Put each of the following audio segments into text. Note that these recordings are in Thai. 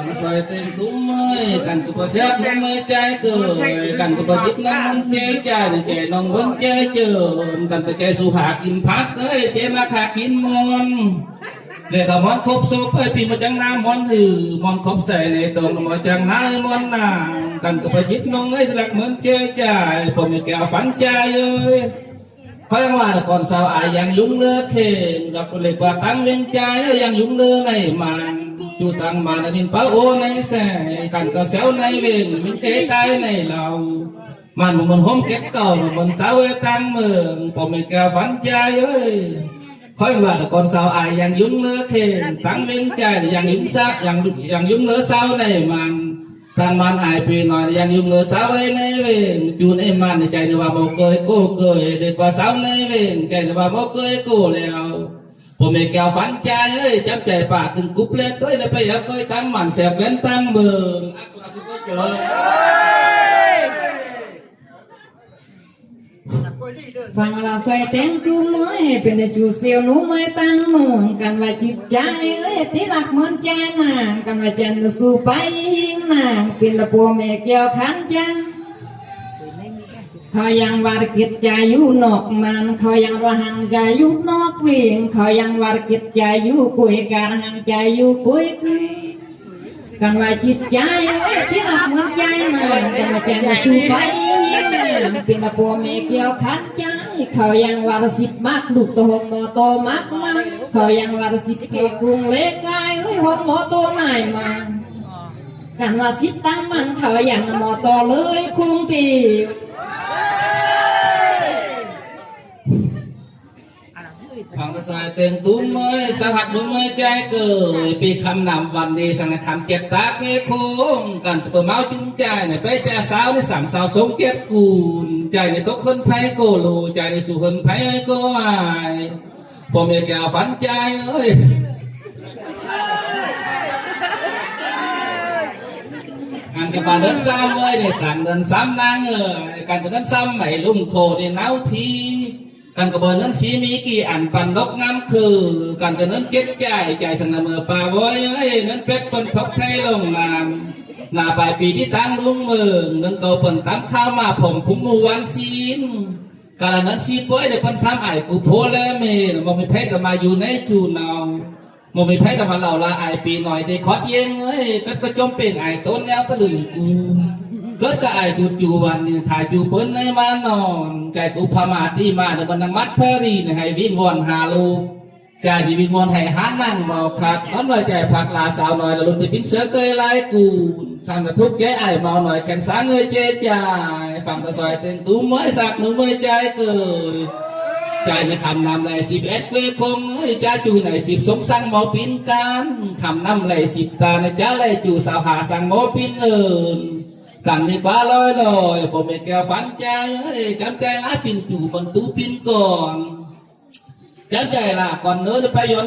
งนะเป็นตะปัวแม่แก้วขันจ้าเขายังว่าห้องมาสู้ตะโกกินผักนังห้องมาสู้กินปลานังสอนห้องมาสู้ตะโกกินยอดตะโกไม้หมอนไว้นางเค Bạn soi tên đúng mới Cần tụ bà xếp nó mới trái cười Cần tụ bà dứt nó muốn chế trái Để chế nông vẫn chế trường Cần tụ chế su hạ kim phát ơi Chế mà hạ kim môn Để cả món khúc súp ơi Vì mà chẳng nam món hừ Món khúc xẻ này tồn mà chẳng ná món nàng Cần tụ bà dứt nó ấy Lạc muốn chế trái Bộ mình kẹo phán trái ơi เขายังว่าแต่ก่อนสาวอายยังยุ่งเลือเทนดอกเลยกว่าตั้งเลี้ยงใจยังยุ่งเลือในมัน จูตังมาในดินป้าโอในแสกันก็เซวในเวงมิเทตายในเรามันมันห้มเก็บเก่ามันสาวตั้งเมืองพอไม่แก่ฝันใจเอ้ยเขายังว่าแต่ก่อนสาวอายยังยุ่งเลือเทนตั้งเลี้ยงใจยังยุ่งซักยังยังยุ่งเลือสาวในมัน Tan man ai pi nói yang yung ngơ sao ấy này về chun em man để chạy được vào một cười cô cười để qua sao này về chạy được vào một cười cô leo ผมไม่แก้วฝันใจเอ้ยจับใจปากถึงกุ๊บเล็กเอ้ยได้ไปอยากก้อยตั้งมันแสบเป็นตั้งเบิ่งอักกุราสุก็ เจอฟังเราใส่แตงตู้ไม้เป็นจูเซียวหนูไม่ตั้งวาจิตใจเอ้ยที่รักเหมือนใจนางกันว่าจันทร์สู้ไปหิงนางเป็นละปัวแม่แก้วขันจังเขายังวารกิจจอยู่นอกมันเขายังว่าหังใจยู่นอกเวียงเขายังวารกิจใจยู่กุยการหังใจยู่กุยกุยกันว่าจิตใจเอ้ยที่รักเหมือนใจนางกันว่าจันทร์สู้ไปหินางเป็นละปัวแม่แก้วขันใจเขายังวารสิบมากลูกโตหงโมโตมากมากเขายังวารสิบเขากรุงเล็กไกเอ้ยหงโมโตนายมากันว่าสิบตั้งมันเขาอย่างมอตอเลยคุงปี ฟังกระสายเต็งตุ้มเอ้ยสหัสตุ้มเอ้ยใจเกิดปีคำนำวันนี้สังคำเจ็ดตาเมคงกันเปิดเมาจุ้งใจในไปแจสาวในสามสาวสงเจ็ดกูลใจในตกคนไทยโกโลใจในสู่คนไทยก็อายผมอยากจะฝันใจเอ้ยอันกับปาเดินซ้ำเอ้ยเนี่ยกันเดินซ้ำนางเอ้ยกันเดินซ้ำไม่ลุ่มโคเนี่ยเนาที กันกับเบอร์นั้นสีมีกี่อันปันนกงามคือกันกับนั้นเก็บใจใจสนเมอป่าไว้เอ้ยนั้นเป็ดปนทบไทยลงน้ำหน้าปลายปีที่ตั้งลุงเมืองนั้นเก่าเปิ่นตั้งข้าวมาผมคุ้มมือวันซีนกาลนั้นซีป่วยเดี๋ยวเพิ่นทำไอ้กูโพแลเมนมองไม่แพ้ก็มาอยู่ในจูนเอามองไม่แพ้กับมาเหล่าละไอปีหน่อยได้ขอดเย็นเอ้ยก็ก็จมเป็นไอายต้นแนวตะลึงกู ก็ก็ไอจูจูวันนี้ถ่ายจูเปิ้นในมานอนใจกูพมาที่มาเดี๋ยวมันนังมัดเทอรีนะให้วิ่งวนหาลูกใจดีวิงวนให้หานั่งเมาคัดตอนว่าใจพักลาสาวหน่อยแล้วลุงจะปิ้นเสือเกยไลายกูสั่งกระทุกใจไอเมาหน่อยแขนสางเงยเจ๊ใจฟังตะซอยเต็งตุ้มไม้สักหนูไม่ใจเกยใจในคำนำเลยสิบเอ็ดเวคงเอ้ยจ้าจูในสิบสงสังหมอปินกันคำนำเลยสิบตาในจ้าเลยจูสาวหาสังหมอปินเอิน กันดีกว่าลอยลอยผมไม่แก้วฝันใจเอ้ยจำใจละปินจูบนตู้ปินก่อนจำใจละก่อนเนื้อไปย้อน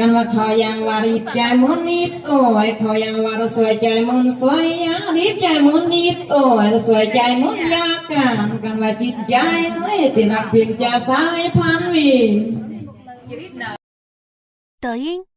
กันกับประยิตน้องเอ้ยรักเหมือนเจ๊จ่าสามารถอยู่เลยฟังเราใส่เต็มตัวไม้เป็นจูเซียวหนูไม่ตั้งมือกันว่าจิตใจเอ้ยที่รักเหมือนใจนางวาจันทร์สู้ไปหิงนางเป็นตะปัวยังวารีใจมุนนิดโอ้ยทอยังวารสวยใจเหมือนสวยยารีบใจมุนนิดโอ้ยสวยใจมุนยากันกันว่าจิตใจเอ้ยตีนักเพียงจะสายพันวี抖音。